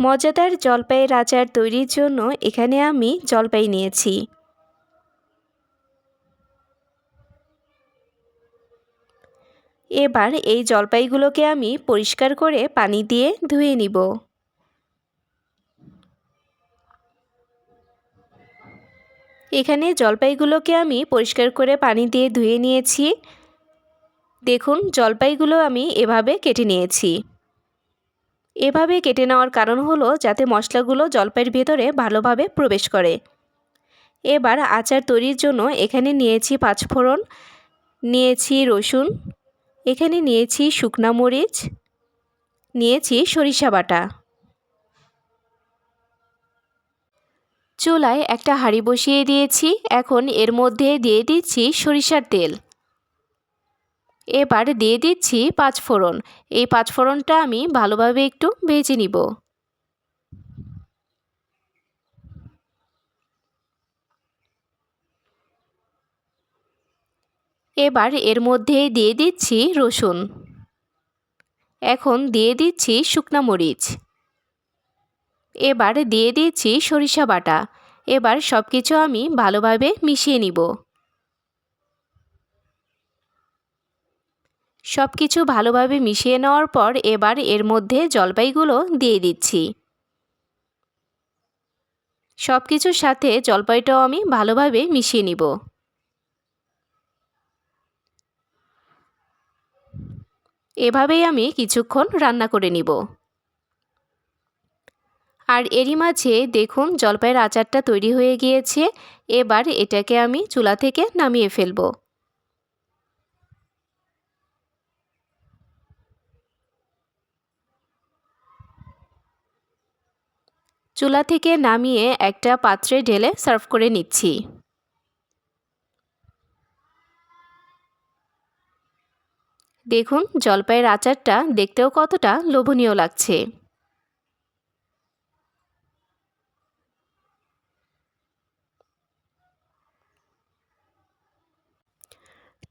মজাদার জলপাইয়ের আচার তৈরির জন্য এখানে আমি জলপাই নিয়েছি। এবার এই জলপাইগুলোকে আমি পরিষ্কার করে পানি দিয়ে ধুয়ে নিব। এখানে জলপাইগুলোকে আমি পরিষ্কার করে পানি দিয়ে ধুয়ে নিয়েছি। দেখুন, জলপাইগুলো আমি এভাবে কেটে নিয়েছি। এভাবে কেটে নেওয়ার কারণ হলো যাতে মশলাগুলো জলপাইয়ের ভেতরে ভালোভাবে প্রবেশ করে। এবার আচার তৈরির জন্য এখানে নিয়েছি পাঁচফোড়ন, নিয়েছি রসুন, এখানে নিয়েছি শুকনা মরিচ, নিয়েছি সরিষা বাটা। চুলায় একটা হাঁড়ি বসিয়ে দিয়েছি, এখন এর মধ্যে দিয়ে দিচ্ছি সরিষার তেল। এবার দিয়ে দিচ্ছি পাঁচফোড়ন এই পাঁচফোড়নটা আমি ভালোভাবে একটু ভেজে নিব। এবার এর মধ্যে দিয়ে দিচ্ছি রসুন। এখন দিয়ে দিচ্ছি শুকনা মরিচ। এবার দিয়ে দিচ্ছি সরিষা বাটা। এবার সব কিছু আমি ভালোভাবে মিশিয়ে নিব। সব কিছু ভালোভাবে মিশিয়ে নেওয়ার পর এবার এর মধ্যে জলপাইগুলো দিয়ে দিচ্ছি। সব কিছুর সাথে জলপাইটাও আমি ভালোভাবে মিশিয়ে নিব। এভাবেই আমি কিছুক্ষণ রান্না করে নিব। আর এরই মাঝে দেখুন জলপাইয়ের আচারটা তৈরি হয়ে গিয়েছে, এবার এটাকে আমি চুলা থেকে নামিয়ে ফেলব। চুলা থেকে নামিয়ে একটা পাত্রে ঢেলে সার্ভ করে নিচ্ছি। দেখুন, জলপাইয়ের আচারটা দেখতেও কতটা লোভনীয় লাগছে।